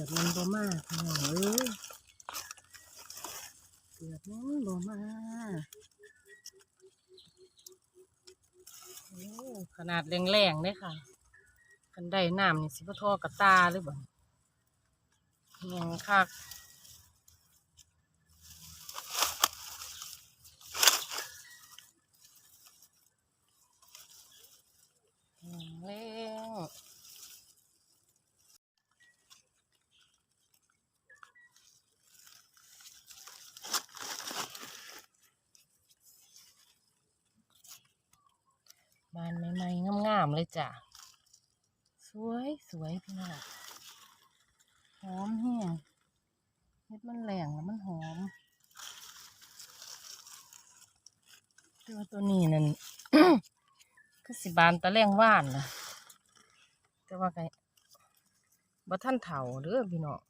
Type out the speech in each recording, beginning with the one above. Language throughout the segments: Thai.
กือบมันบ่มากพี่น้องเอ้ยเกือบมันบ่มาขนาดแรงๆเลยค่ะ กันได้น้ำนี่สิบ่ทอกระตาหรือเปล่าแรงคักแรง บานใหม่ๆงามๆเลยจ้ะ สวยสวยพี่น้องหอมแห้งเฮ็ดมันแหลงแล้วมันหอมต่ว่าตัวนี้นั่นคือสิบานตะแรงว่านนะแต่ว่าไงบ่ท่านเฒ่าเด้อพี่น้อง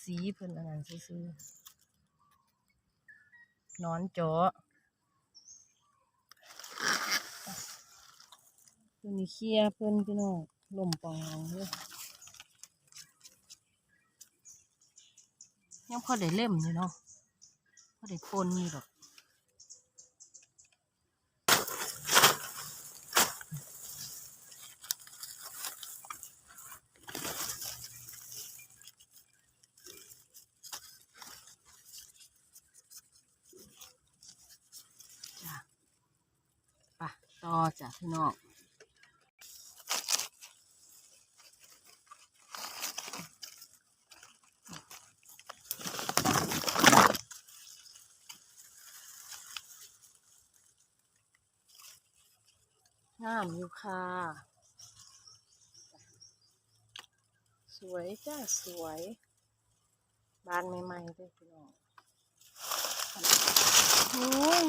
สีเพิ่นอันนั้นซื่อ นอนจอตัวนี้เคลียเพิ่นพี่น้องลมปองเลยยังพอได้เล่มอยู่เนาะพอได้ปนอยู่ดอก ต่อจ้ะพี่น้องงามอยู่ค่ะ สวยจ้าสวยบานใหม่ๆเลยพี่น้องโอ้ย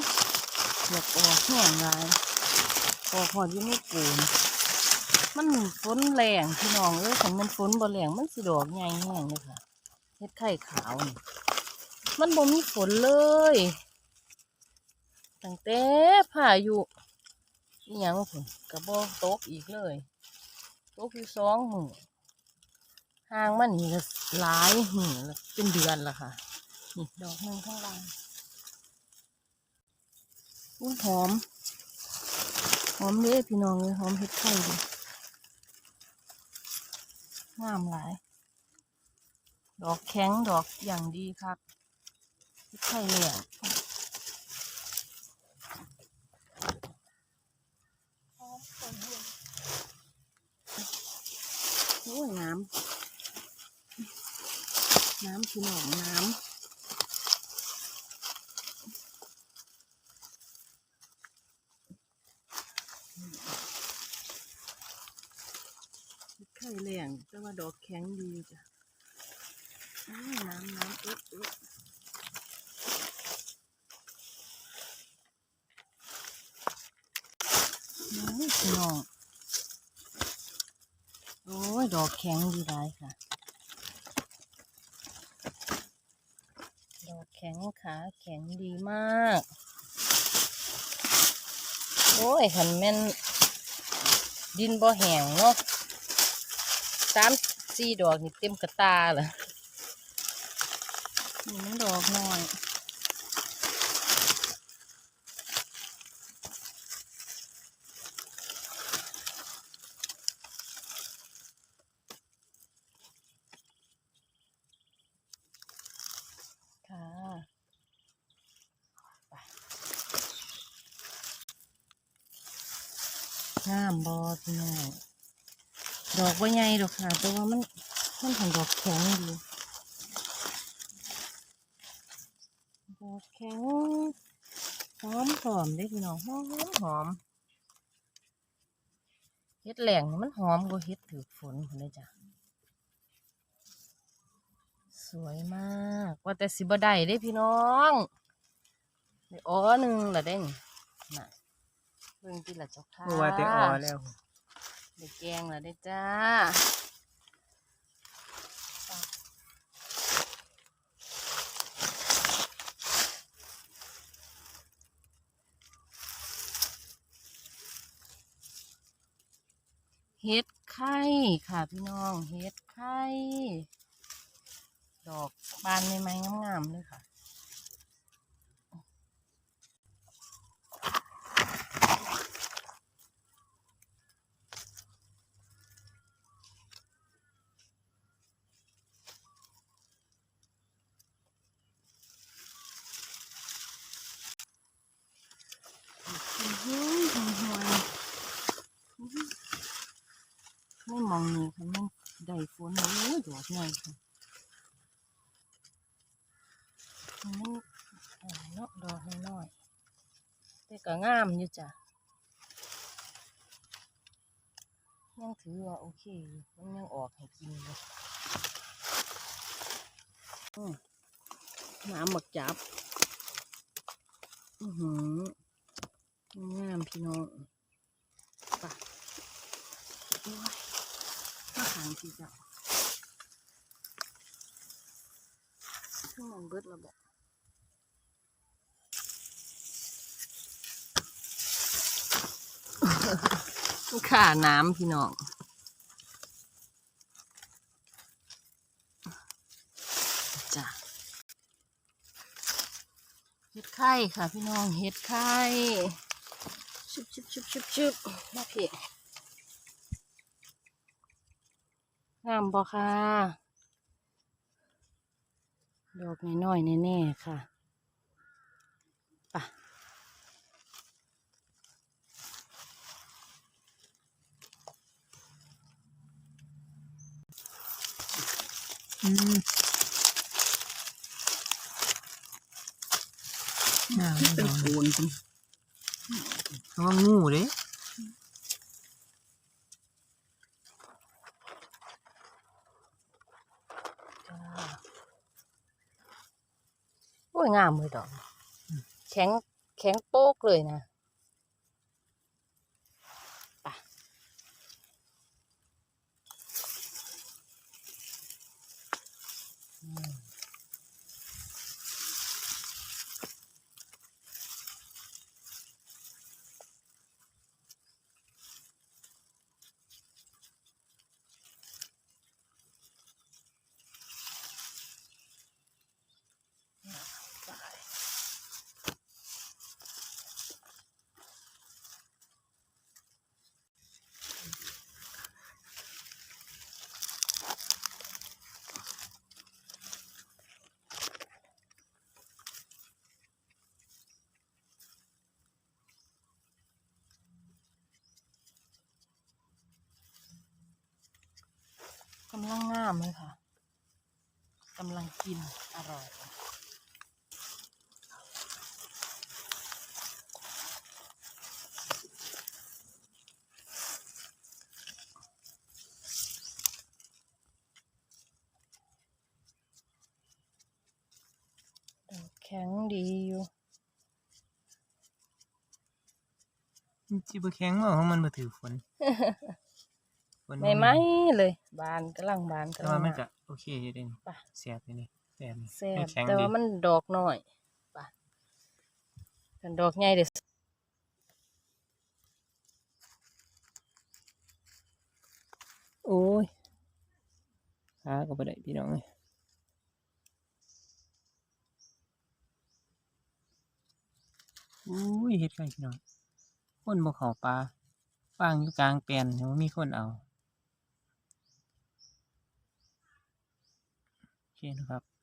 อยากออกแห้งหลย ออกหอดอยี่ไม่ปูนมันฝนแรงพี่น้องเอ้ยขันมันฝนบ่แรงมันสิดอกใหญ่แห้งเลยค่ะเฮ็ดไข่ขาวนี่มันบ่มีฝนเลยตั้งแต่พาอยุอีหยังฝนกระบอกตกอีกเลยตกอยู่สองมือห่างมันนี่ก็หลายหือแล้วเป็นเดือนละค่ะนี่ดอกหนึงข้างล่างอุ้ยหอม หอมเลยพี่น้องเลยหอมเห็ดไข่เลยงามหลาย ดอกแข็งดอกอย่างดีครับเห็ดไข่เลยอะโอ้ยน้ำ น้ำพี่น้องน้ำ ไข่ แต่ว่าดอกแข็งดีจ้ะน้ำน้ำเอ๊ะเอ๊ะน้ำพี่น้องโอ้ย ดอกแข็งดีได้ค่ะ ดอกแข็งขาแข็งดีมาก โอ้ยขันแม่นดินบ่แห้งเนาะ สามสี่ดอกนี่เต็มกระตาเลยนี่มันดอกน้อยค่ะไปงามบอพี่น้อง ดอกว่าใหญ่ดอกค่ะแต่ว่ามันมันถึงดอกแข็งดีดอกแข็งหอมหอมได้พี่น้องหอมหอมเฮ็ดแหลงมันหอมกว่าเฮ็ดถือฝนคนเลยจ้ะสวยมากว่าแต่สิบได้เด้พี่น้องได้อ้อหนึ่งละเด้งน่ะเบิ่งที่ละเจ้าค่ะเมื่าแต่อ๋อแล้ว ได้แกงแล้วได้จ้าเฮ็ดไข่ค่ะพี่น้องเฮ็ดไข่ดอกบานใหม่ๆงามๆเลยค่ะ อื้อหือหอมหวยอื้อหือ ไม่มองนี่ค่ะมันได้ฝนโอ้ยดอกใหญ่ค่ะมันอ่าเนาะดอกน้อยๆแต่ก็งามอยู่จ้ะยังถือว่าโอเค มันยังออกให้กินอยู่น้ำหมกจับ อือหืองามพี่น้องปะ โอ้าขางสิจ้ะขึ้นมันเบิดระบบข่าน้ำพี่น้องจ้ะเห็ดไข่ค่ะพี่น้องเห็ดไข่ชุบชุบชุบชุบชุบมาเพีย งามบ่ค่ะ ดอกน้อยๆแน่ๆค่ะไปะอืมน่าไม่เป็นดอกโคนคุณเพราะว่างูเด้ โอ้ยงามเลยดอก แข็งแข็งโป๊กเลยนะไปะอืม กำลังงามเลยค่ะ กำลังกินอร่อยดอกแข็งดีอยู่มันจิบแข็งว่าของมันมาถือฝนฝนไม่ไหมเลย บานกำลังบานแต่กำลัว่างมันมาก็โอเคอยู่เด่นไปเสียบอยู่นี่ แซ่บนี่แซ่บไม่แข็งแต่ดีว่ามันดอกน้อยปะกันดอกใหญ่เด็ดโอ้ยขาก็บ่ได้พี่น้องเลยอุ้ยเฮ็ดไข่พี่น้องคนบ่เข้าปลาฟางอยู่กลางแปลนยังบ่มีคนเอาโอเคนะครับ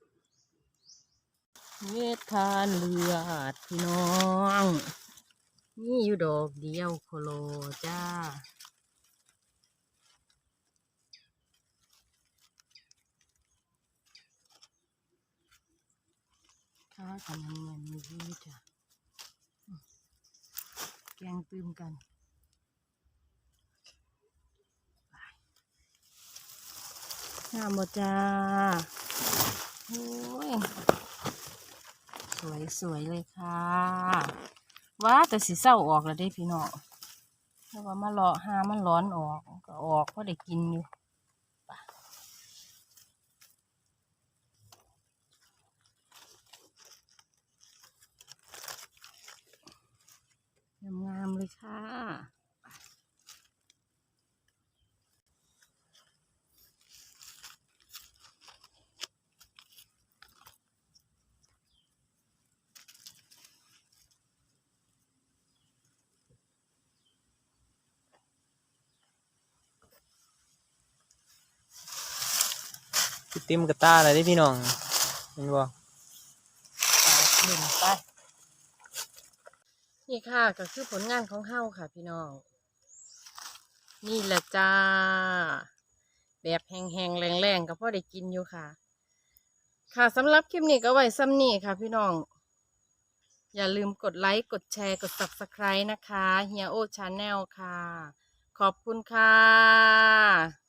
เม็ดทานเลือดพี่น้องนี่อยู่ดอกเดียวโคโลจ้าข้าวทำเงินมีที่จ้ะแกงตืมกันงามบ่จ้าโอ้ย วยสวยเลยค่ะว่าแต่สีเศร้าออกแล้วได้พี่น้องเพราะว่ามาเลาะหามันร้อนออกก็ออกก็ได้กินอยู่ไปงามๆเลยค่ะ คือเต็มกระตาเลยเด้พี่น้องเห็นบ่หนึ่งไปนี่ค่ะก็คือผลงานของเฮาค่ะ พี่น้อง นี่แหละจ้า แบบแห้งๆแรงๆก็พอได้กินอยู่ค่ะ ค่ะสำหรับคลิปนี้ก็ไว้ซ้ำนี่ค่ะ พี่น้อง อย่าลืมกดไลค์ กดแชร์ กด subscribe นะคะเฮียโอชาแนลค่ะ ขอบคุณค่ะ